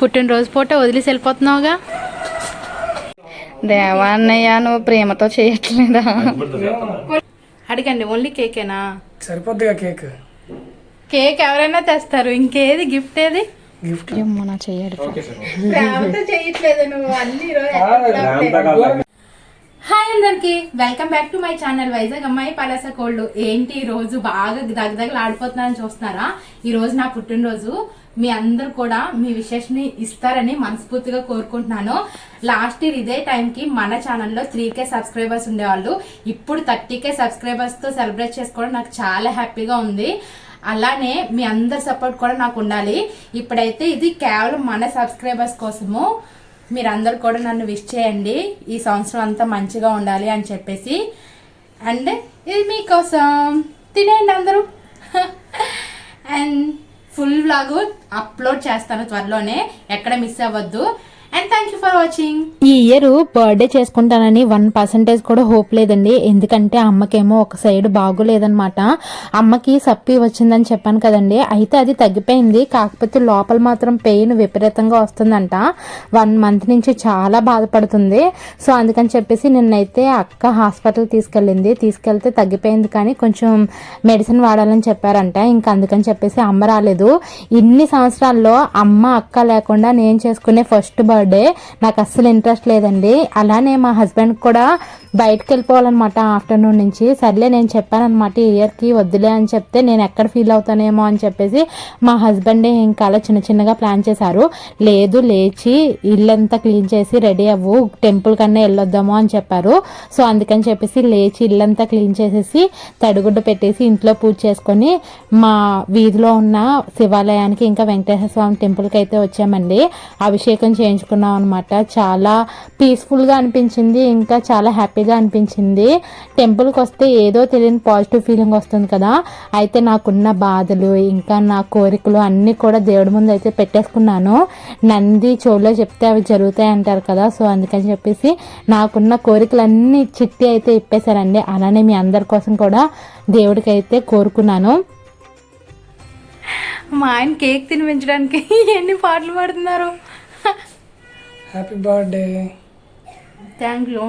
పుట్టినరోజు పూట వదిలేసి వెళ్ళిపోతున్నావుగా? దేవా అన్నయ్య నువ్వు ప్రేమతో చేయట్లేదా? అడగండి ఓన్లీ కేకేనా సరిపోద్దిగా కేక్ కేక్ ఎవరైనా తెస్తారు ఇంకేది గిఫ్ట్ ఏది? గిఫ్ట్ మన చెయ్యడు హాయ్ అందరికి welcome back to my channel Vizag అమ్మాయి పలాస కోల్డ్ ఏంటి ఈ రోజు? బాగా దగ్గర ఆడిపోతున్నారని చూస్తున్నారా? ఈ రోజు నా పుట్టినరోజు. మీ అందరు కూడా మీ విషెస్ ఇస్తారని మనస్ఫూర్తిగా కోరుకుంటున్నాను. లాస్ట్ ఇయర్ ఇదే టైంకి మన ఛానల్లో త్రీ కే సబ్స్క్రైబర్స్ ఉండేవాళ్ళు. ఇప్పుడు థర్టీ కే సబ్స్క్రైబర్స్తో సెలబ్రేట్ చేసుకోవడం నాకు చాలా హ్యాపీగా ఉంది. అలానే మీ అందరి సపోర్ట్ కూడా నాకు ఉండాలి. ఇప్పుడైతే ఇది కేవలం మన సబ్స్క్రైబర్స్ కోసము. మీరందరూ కూడా నన్ను విష్ చేయండి. ఈ సంవత్సరం అంతా మంచిగా ఉండాలి అని చెప్పేసి. అండ్ ఇది మీకోసం. తినేయండి అందరూ. అండ్ ఫుల్ వ్లాగ్ అప్లోడ్ చేస్తాను త్వరలోనే. ఎక్కడ మిస్ అవ్వద్దు. Thank you for watching. ఈ ఇయర్ బర్త్డే చేసుకుంటానని వన్ పర్సెంటేజ్ కూడా హోప్ లేదండి. ఎందుకంటే అమ్మకేమో ఒక సైడ్ బాగోలేదనమాట అమ్మకి సప్పి వచ్చిందని చెప్పాను కదండి. అయితే అది తగ్గిపోయింది. కాకపోతే లోపల మాత్రం పెయిన్ విపరీతంగా వస్తుందంట. వన్ మంత్ నుంచి చాలా బాధపడుతుంది. సో అందుకని చెప్పేసి నిన్నైతే అక్క హాస్పిటల్ తీసుకెళ్ళింది. తీసుకెళ్తే తగ్గిపోయింది కానీ కొంచెం మెడిసిన్ వాడాలని చెప్పారంట. ఇంకా అందుకని చెప్పేసి అమ్మ రాలేదు. ఇన్ని సంవత్సరాల్లో అమ్మ అక్క లేకుండా నేను చేసుకునే ఫస్ట్ బర్త్డే నాకు అస్సలు ఇంట్రెస్ట్ లేదండి. అలానే మా హస్బెండ్ కూడా బయటకు వెళ్ళిపోవాలన్నమాట ఆఫ్టర్నూన్ నుంచి. సర్లే నేను చెప్పానమాట ఈ ఇయర్కి వద్దులే అని చెప్తే నేను ఎక్కడ ఫీల్ అవుతానేమో అని చెప్పేసి మా హస్బెండే ఇంకా అలా చిన్న చిన్నగా ప్లాన్ చేశారు. లేదు లేచి ఇల్లంతా క్లీన్ చేసి రెడీ అవ్వు టెంపుల్ కన్నా వెళ్ళొద్దాము అని చెప్పారు. సో అందుకని చెప్పేసి లేచి ఇల్లంతా క్లీన్ చేసేసి తడిగుడ్డ పెట్టేసి ఇంట్లో పూజ చేసుకొని మా వీధిలో ఉన్న శివాలయానికి ఇంకా వెంకటేశ్వర స్వామి టెంపుల్కి అయితే వచ్చామండి. అభిషేకం చేయించుకున్నాం అనమాట చాలా పీస్ఫుల్గా అనిపించింది. ఇంకా చాలా హ్యాపీ హ్యాపీగా అనిపించింది. టెంపుల్కి వస్తే ఏదో తెలియని పాజిటివ్ ఫీలింగ్ వస్తుంది కదా. అయితే నాకున్న బాధలు ఇంకా నా కోరికలు అన్నీ కూడా దేవుడి ముందు అయితే పెట్టేసుకున్నాను. నంది చెవులో చెప్తే అవి జరుగుతాయి అంటారు కదా. సో అందుకని చెప్పేసి నాకున్న కోరికలన్నీ చిట్టి అయితే ఇప్పేశారండి. అలానే మీ అందరి కోసం కూడా దేవుడికి అయితే కోరుకున్నాను. మా ఆయన కేక్ తినిపించడానికి ఎన్ని పాటలు పాడుతున్నారు? Happy birthday thank you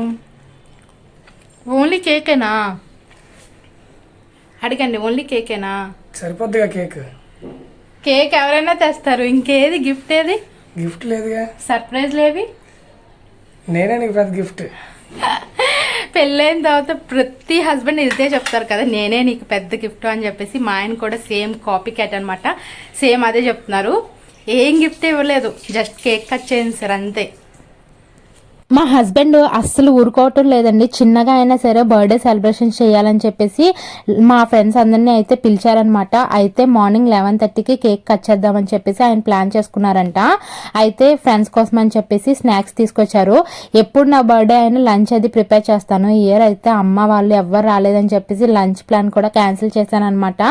only కేకేనా? అడగండి ఓన్లీ కేకేనా? సరిపోద్దిగా కేక్. కేక్ ఎవరైనా తెస్తారు ఇంకేది గిఫ్ట్ ఏది? గిఫ్ట్ లేదుగా. సర్ప్రైజ్ లేవి? నేనే నీకు పెద్ద గిఫ్ట్. పెళ్ళైన తర్వాత ప్రతి హస్బెండ్ ఇదే చెప్తారు కదా నేనే నీకు పెద్ద గిఫ్ట్ అని చెప్పేసి మా ఆయన కూడా సేమ్ కాపీ క్యాట్ అనమాట సేమ్ అదే చెప్తున్నారు. ఏం గిఫ్ట్ ఇవ్వలేదు జస్ట్ కేక్ కట్ చేయండి సార్ అంతే. మా హస్బెండ్ అస్సలు ఊరుకోవటం లేదండి. చిన్నగా అయినా సరే బర్త్డే సెలబ్రేషన్ చేయాలని చెప్పేసి మా ఫ్రెండ్స్ అందరినీ అయితే పిలిచారనమాట అయితే మార్నింగ్ లెవెన్ థర్టీకి కేక్ కట్ చేద్దామని చెప్పేసి ఆయన ప్లాన్ చేసుకున్నారంట. అయితే ఫ్రెండ్స్ కోసం అని చెప్పేసి స్నాక్స్ తీసుకొచ్చారు. ఎప్పుడు నా బర్త్డే అయినా లంచ్ అది ప్రిపేర్ చేస్తాను. ఈ ఇయర్ అయితే అమ్మ వాళ్ళు ఎవ్వరు రాలేదని చెప్పేసి లంచ్ ప్లాన్ కూడా క్యాన్సిల్ చేశాను అనమాట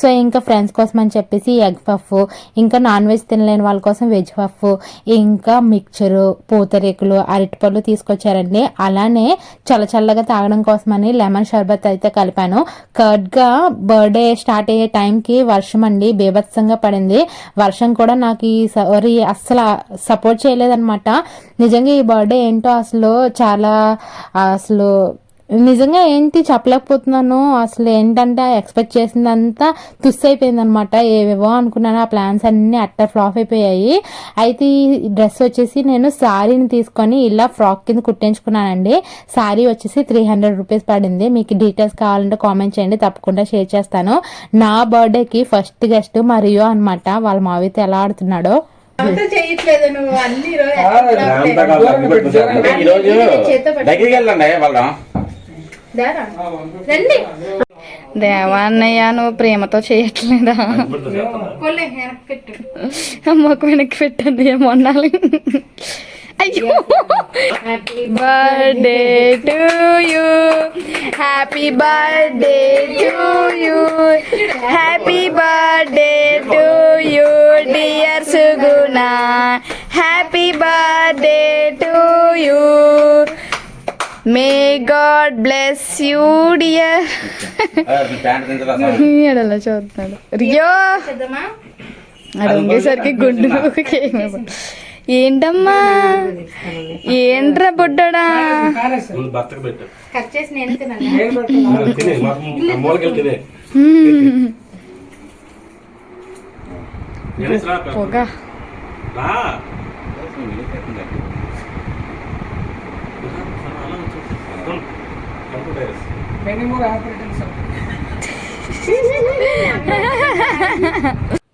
సో ఇంకా ఫ్రెండ్స్ కోసం అని చెప్పేసి ఎగ్ పఫ్ ఇంకా నాన్ వెజ్ తినలేని వాళ్ళ కోసం వెజ్ పఫ్ ఇంకా మిక్చరు పూతరేకులు అరటి పళ్ళు తీసుకొచ్చారండి. అలానే చల్లచల్లగా తాగడం కోసమని లెమన్ షర్బత్ అయితే కలిపాను. కర్డ్గా బర్త్డే స్టార్ట్ అయ్యే టైంకి వర్షం అండి బీభత్సంగా పడింది. వర్షం కూడా నాకు ఈ సారి అస్సలు సపోర్ట్ చేయలేదన్నమాట. నిజంగా ఈ బర్త్డే ఏంటో అసలు చాలా అసలు నిజంగా ఏంటి చెప్పలేకపోతున్నాను? అసలు ఏంటంటే ఎక్స్పెక్ట్ చేసిందంతా తుస్ అయిపోయింది అనమాట ఏవేవో అనుకున్నాను ఆ ప్లాన్స్ అన్నీ అట్టర్ ఫ్లాప్ అయిపోయాయి. అయితే ఈ డ్రెస్ వచ్చేసి నేను శారీని తీసుకొని ఇలా ఫ్రాక్ కింద కుట్టించుకున్నానండి. శారీ వచ్చేసి త్రీ హండ్రెడ్ రూపీస్ పడింది. మీకు డీటెయిల్స్ కావాలంటే కామెంట్ చేయండి. తప్పకుండా షేర్ చేస్తాను. నా బర్త్డేకి ఫస్ట్ గెస్ట్ మా రియో అనమాట వాళ్ళ మావితో ఎలా ఆడుతున్నాడో. చేయట్లేదు నువ్వు. అన్ని ఈరోజు దగ్గరికి వెళ్ళండి వాళ్ళం రండి దేవా అన్నయ్య నువ్వు ప్రేమతో చేయట్లేదా అమ్మకు వెనక్కి పెట్టండి ఏమన్నాలి అయ్యో happy birthday to you happy birthday to you happy birthday to you dear Suguna happy birthday to you may God bless you dear ఎడలా చూస్తున్నాడు. రియో గుడ్డు కేక్ ఏంటమ్మా? ఏంట్రా బుడ్డడా? ముందు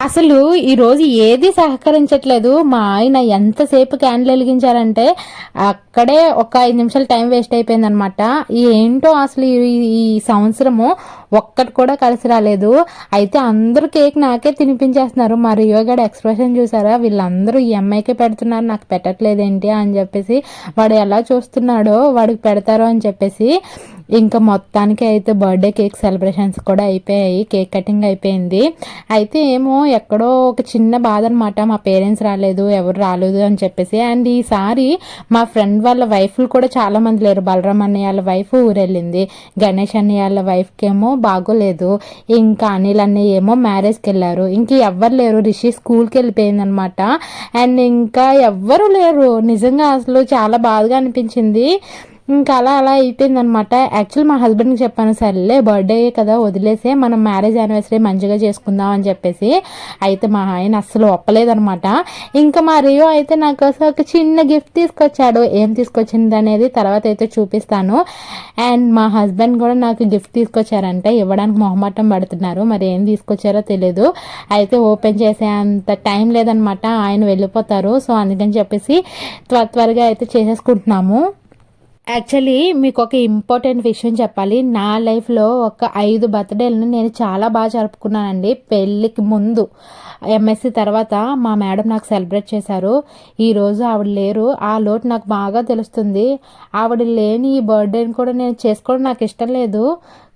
అసలు ఈరోజు ఏది సహకరించట్లేదు? మా ఆయన ఎంతసేపు క్యాండిల్ వెలిగించారంటే అక్కడే ఒక ఐదు నిమిషాలు టైం వేస్ట్ అయిపోయింది అనమాట ఏంటో అసలు ఈ- ఈ సంవత్సరము ఒక్కటి కూడా కలిసి రాలేదు. అయితే అందరూ కేక్ నాకే తినిపించేస్తున్నారు. మా రియోగాడు ఎక్స్ప్రెషన్ చూసారా? వీళ్ళందరూ ఈ అమ్మాయికే పెడుతున్నారు. నాకు పెట్టట్లేదు ఏంటి అని చెప్పేసి వాడు ఎలా చూస్తున్నాడో వాడికి పెడతారో అని చెప్పేసి ఇంకా మొత్తానికి అయితే బర్త్డే కేక్ సెలబ్రేషన్స్ కూడా అయిపోయాయి. కేక్ కటింగ్ అయిపోయింది. అయితే ఏమో ఎక్కడో ఒక చిన్న బాధ అనమాట మా పేరెంట్స్ రాలేదు ఎవరు రాలేదు అని చెప్పేసి. అండ్ ఈసారి మా ఫ్రెండ్ వాళ్ళ వైఫ్లు కూడా చాలామంది లేరు. బలరామ్ అన్నయ్య వాళ్ళ వైఫ్ ఊరెళ్ళింది. గణేష్ అన్నయ్య వాళ్ళ వైఫ్కి ఏమో బాగోలేదు. ఇంకా అనిల్ అన్నయ్య ఏమో మ్యారేజ్కి వెళ్ళారు. ఇంక ఎవ్వరు లేరు. రిషి స్కూల్కి వెళ్ళిపోయింది అనమాట అండ్ ఇంకా ఎవ్వరు లేరు. నిజంగా అసలు చాలా బాధగా అనిపించింది. ఇంకా అలా అలా అయిపోయింది అనమాట యాక్చువల్ మా హస్బెండ్కి చెప్పాను సర్లే బర్త్డే కదా వదిలేసే మనం మ్యారేజ్ యానివర్సరీ మంచిగా చేసుకుందాం అని చెప్పేసి. అయితే మా ఆయన అస్సలు ఒప్పలేదనమాట ఇంకా మా రియో అయితే నాకు అసలు ఒక చిన్న గిఫ్ట్ తీసుకొచ్చాడు. ఏం తీసుకొచ్చింది అనేది తర్వాత అయితే చూపిస్తాను. అండ్ మా హస్బెండ్ కూడా నాకు గిఫ్ట్ తీసుకొచ్చారంటే. ఇవ్వడానికి మొహమాటం పడుతున్నారు. మరి ఏం తీసుకొచ్చారో తెలియదు అయితే ఓపెన్ చేసే అంత టైం లేదనమాట ఆయన వెళ్ళిపోతారు. సో అందుకని చెప్పేసి త్వర త్వరగా అయితే చేసేసుకుంటున్నాము. యాక్చువల్లీ మీకు ఒక ఇంపార్టెంట్ విషయం చెప్పాలి. నా లైఫ్లో ఒక ఐదు బర్త్డేలను నేను చాలా బాగా జరుపుకున్నానండి. పెళ్ళికి ముందు ఎంఎస్సి తర్వాత మా మేడం నాకు సెలబ్రేట్ చేశారు. ఈరోజు ఆవిడ లేరు. ఆ లోటు నాకు బాగా తెలుస్తుంది. ఆవిడ లేని ఈ బర్త్డేని కూడా నేను చేసుకోవడం నాకు ఇష్టం లేదు.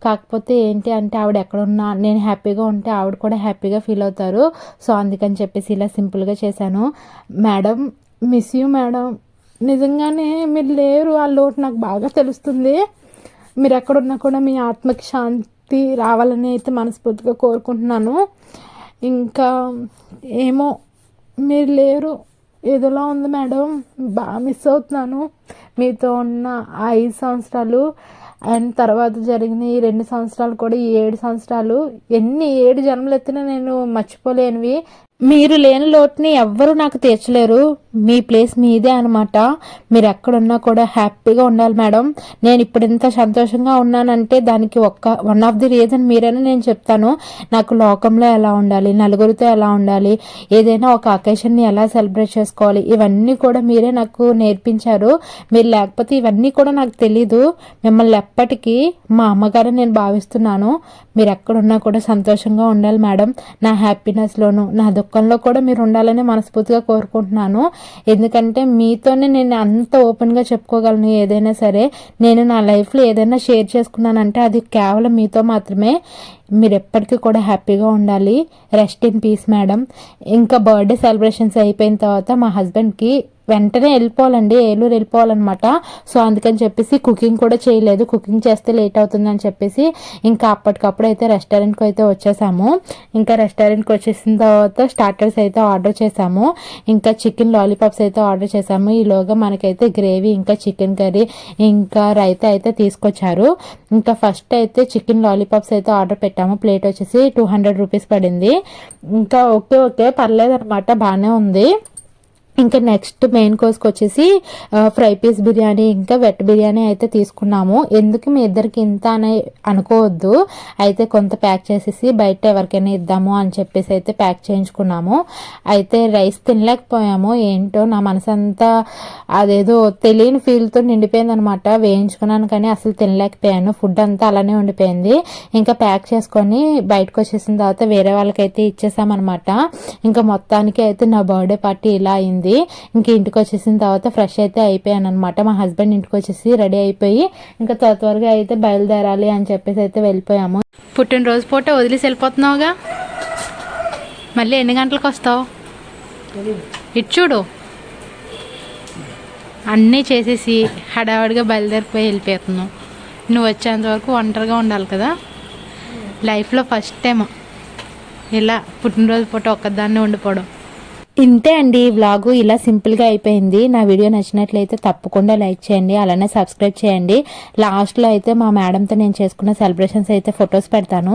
కాకపోతే ఏంటి అంటే ఆవిడ ఎక్కడున్నా నేను హ్యాపీగా ఉంటే ఆవిడ కూడా హ్యాపీగా ఫీల్ అవుతారు. సో అందుకని చెప్పేసి ఇలా సింపుల్గా చేశాను. మేడం మిస్ యూ మేడం నిజంగానే మీరు లేరు ఆ లోటు నాకు బాగా తెలుస్తుంది. మీరు ఎక్కడున్నా కూడా మీ ఆత్మకి శాంతి రావాలని అయితే మనస్ఫూర్తిగా కోరుకుంటున్నాను. ఇంకా ఏమో మీరు లేరు ఏదోలా ఉంది మేడం బాగా మిస్ అవుతున్నాను. మీతో ఉన్న ఆ ఐదు సంవత్సరాలు అండ్ తర్వాత జరిగిన ఈ రెండు సంవత్సరాలు కూడా ఈ ఏడు సంవత్సరాలు ఎన్ని ఏడు జన్మలు ఎత్తినా నేను మర్చిపోలేనివి. మీరు లేని లోటుని ఎవ్వరూ నాకు తీర్చలేరు. మీ ప్లేస్ మీదే అనమాట మీరు ఎక్కడున్నా కూడా హ్యాపీగా ఉండాలి మేడం. నేను ఇప్పుడు ఇంత సంతోషంగా ఉన్నానంటే దానికి ఒక్క వన్ ఆఫ్ ది రీజన్ మీరని నేను చెప్తాను. నాకు లోకంలో ఎలా ఉండాలి నలుగురితో ఎలా ఉండాలి ఏదైనా ఒక అకేషన్ని ఎలా సెలబ్రేట్ చేసుకోవాలి ఇవన్నీ కూడా మీరే నాకు నేర్పించారు. మీరు లేకపోతే ఇవన్నీ కూడా నాకు తెలీదు. మిమ్మల్ని ఎప్పటికీ మా అమ్మగారు నేను భావిస్తున్నాను. మీరు ఎక్కడున్నా కూడా సంతోషంగా ఉండాలి మేడం. నా హ్యాపీనెస్లోను నా దుఃఖంలో కూడా మీరు ఉండాలని మనస్ఫూర్తిగా కోరుకుంటున్నాను. ఎందుకంటే మీతోనే నేను అంత ఓపెన్గా చెప్పుకోగలను ఏదైనా సరే. నేను నా లైఫ్లో ఏదైనా షేర్ చేసుకున్నానంటే అది కేవలం మీతో మాత్రమే. మీరు ఎప్పటికీ కూడా హ్యాపీగా ఉండాలి. రెస్ట్ ఇన్ పీస్ మేడం ఇంకా బర్త్డే సెలబ్రేషన్స్ అయిపోయిన తర్వాత మా హస్బెండ్కి వెంటనే వెళ్ళిపోవాలండి ఏలూరు వెళ్ళిపోవాలన్నమాట. సో అందుకని చెప్పేసి కుకింగ్ కూడా చేయలేదు. కుకింగ్ చేస్తే లేట్ అవుతుందని చెప్పేసి ఇంకా అప్పటికప్పుడు అయితే రెస్టారెంట్కి అయితే వచ్చేసాము. ఇంకా రెస్టారెంట్కి వచ్చేసిన తర్వాత స్టార్టర్స్ అయితే ఆర్డర్ చేసాము. ఇంకా చికెన్ లాలీపాప్స్ అయితే ఆర్డర్ చేసాము. ఈలోగా మనకైతే గ్రేవీ ఇంకా చికెన్ కర్రీ ఇంకా రైతా అయితే తీసుకొచ్చారు. ఇంకా ఫస్ట్ అయితే చికెన్ లాలీపాప్స్ అయితే ఆర్డర్ పెట్టాము. ప్లేట్ వచ్చేసి టూ హండ్రెడ్ రూపీస్ పడింది. ఇంకా ఓకే ఓకే పర్లేదు అనమాట బాగానే ఉంది. ఇంకా నెక్స్ట్ మెయిన్ కోర్స్కి వచ్చేసి ఫ్రై పీస్ బిర్యానీ ఇంకా వెట్ బిర్యానీ అయితే తీసుకున్నాము. ఎందుకు మీ ఇద్దరికి ఇంత అని అనుకోవద్దు. అయితే కొంత ప్యాక్ చేసేసి బయట ఎవరికైనా ఇద్దాము అని చెప్పేసి అయితే ప్యాక్ చేయించుకున్నాము. అయితే రైస్ తినలేకపోయాము. ఏంటో నా మనసంతా అదేదో తెలియని ఫీల్తో నిండిపోయింది అనమాట వేయించుకున్నాను కానీ అసలు తినలేకపోయాను. ఫుడ్ అంతా అలానే ఉండిపోయింది. ఇంకా ప్యాక్ చేసుకొని బయటకు వచ్చేసిన తర్వాత వేరే వాళ్ళకైతే ఇచ్చేసామన్నమాట ఇంకా మొత్తానికి అయితే నా బర్త్డే పార్టీ ఇలా అయింది. ఇంక ఇంటికి వచ్చేసిన తర్వాత ఫ్రెష్ అయితే అయిపోయాను అనమాట మా హస్బెండ్ ఇంటికి వచ్చేసి రెడీ అయిపోయి ఇంకా త్వర త్వరగా అయితే బయలుదేరాలి అని చెప్పేసి అయితే వెళ్ళిపోయాము. పుట్టినరోజు పూట వదిలేసి వెళ్ళిపోతున్నావుగా? మళ్ళీ ఎన్ని గంటలకు వస్తావు? ఇటు చూడు. అన్నీ చేసేసి హడావడిగా బయలుదేరిపోయి వెళ్ళిపోతున్నావు. నువ్వు వచ్చేంత వరకు ఒంటరిగా ఉండాలి కదా. లైఫ్లో ఫస్ట్ టైం ఇలా పుట్టినరోజు పూట ఒక్కదాన్నే ఉండిపోవడం. ఇంతే అండి వ్లాగు ఇలా సింపుల్గా అయిపోయింది. నా వీడియో నచ్చినట్లయితే తప్పకుండా లైక్ చేయండి అలానే సబ్స్క్రైబ్ చేయండి. లాస్ట్లో అయితే మా మేడంతో నేను చేసుకున్న సెలబ్రేషన్స్ అయితే ఫొటోస్ పెడతాను.